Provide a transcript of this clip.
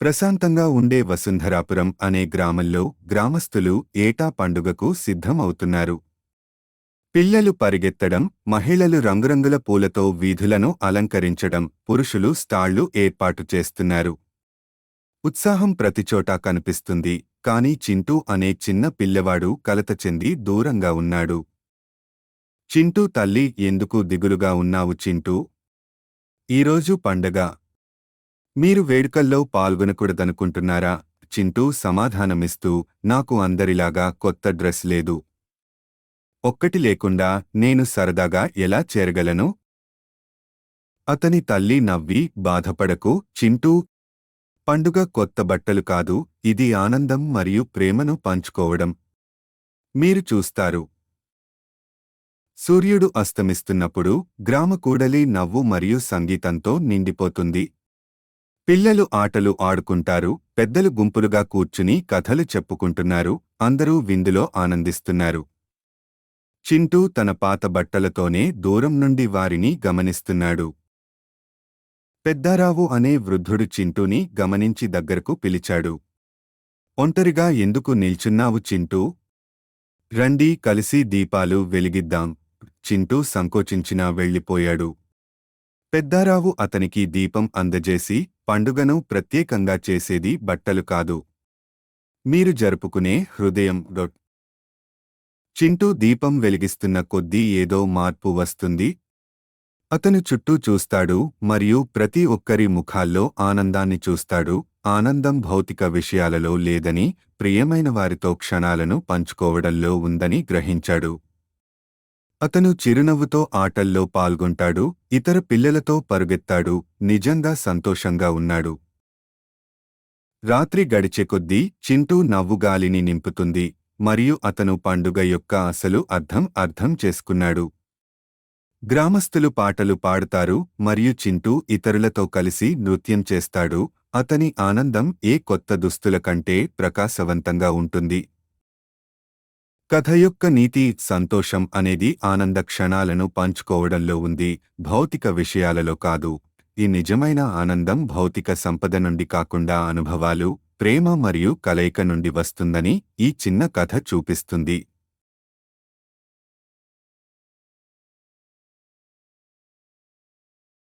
ప్రశాంతంగా ఉండే వసుంధరాపురం అనే గ్రామంలో గ్రామస్థులు ఏటా పండుగకు సిద్ధమవుతున్నారు. పిల్లలు పరిగెత్తడం మహిళలు రంగురంగుల పూలతో వీధులను అలంకరించడం పురుషులు స్టాళ్ళు ఏర్పాటు చేస్తున్నారు. ఉత్సాహం ప్రతిచోటా కనిపిస్తుంది కాని చింటూ అనే చిన్న పిల్లవాడు కలత చెంది దూరంగా ఉన్నాడు. చింటూ తల్లి ఎందుకు దిగులుగా ఉన్నావు చింటూ? ఈరోజు పండగ మీరు వేడుకల్లో పాల్గొనకూడదనుకుంటున్నారా? చింటూ సమాధానమిస్తూ నాకు అందరిలాగా కొత్త డ్రెస్ లేదు. ఒక్కటి లేకుండా నేను సరదాగా ఎలా చేరగలను? అతని తల్లి నవ్వి బాధపడకు. చింటూ పండుగ కొత్త బట్టలు కాదు ఇది ఆనందం మరియు ప్రేమను పంచుకోవడం. మీరు చూస్తారు. సూర్యుడు అస్తమిస్తున్నప్పుడు గ్రామ కూడలి నవ్వు మరియు సంగీతంతో నిండిపోతుంది. పిల్లలు ఆటలు ఆడుకుంటారు పెద్దలు గుంపులుగా కూర్చుని కథలు చెప్పుకుంటున్నారు అందరూ విందులో ఆనందిస్తున్నారు. చింటూ తన పాత బట్టలతోనే దూరం నుండి వారిని గమనిస్తున్నాడు. పెద్దారావు అనే వృద్ధుడు చింటూని గమనించి దగ్గరకు పిలిచాడు. ఒంటరిగా ఎందుకు నిల్చున్నావు చింటూ? రండి కలిసి దీపాలు వెలిగిద్దాం చింటూ సంకోచించినా వెళ్ళిపోయాడు. పెద్దారావు అతనికి దీపం అందజేసి పండుగను ప్రత్యేకంగా చేసేది బట్టలు కాదు. మీరు జరుపుకునే హృదయం డొట్ చింటూ దీపం వెలిగిస్తున్న కొద్దీ ఏదో మార్పు వస్తుంది. అతను చుట్టూ చూస్తాడు మరియు ప్రతి ఒక్కరి ముఖాల్లో ఆనందాన్ని చూస్తాడు. ఆనందం భౌతిక విషయాలలో లేదని ప్రియమైన వారితో క్షణాలను పంచుకోవడంలో ఉందని గ్రహించాడు. అతను చిరునవ్వుతో ఆటల్లో పాల్గొంటాడు ఇతర పిల్లలతో పరుగెత్తాడు నిజంగా సంతోషంగా ఉన్నాడు. రాత్రి గడిచే కొద్దీ చింటూ నవ్వుగాలిని నింపుతుంది మరియు అతను పండుగ యొక్క అసలు అర్థం అర్థం చేసుకున్నాడు. గ్రామస్థులు పాటలు పాడుతారు మరియు చింటూ ఇతరులతో కలిసి నృత్యం చేస్తాడు అతని ఆనందం ఏ కొత్త దుస్తుల కంటే ప్రకాశవంతంగా ఉంటుంది. కథ యొక్క నీతి సంతోషం అనేది ఆనంద క్షణాలను పంచుకోవడంలో ఉంది. భౌతిక విషయాలలో కాదు. ఈ నిజమైన ఆనందం భౌతిక సంపద నుండి కాకుండా అనుభవాలు ప్రేమ మరియు కలయిక నుండి వస్తుందని ఈ చిన్న కథ చూపిస్తుంది.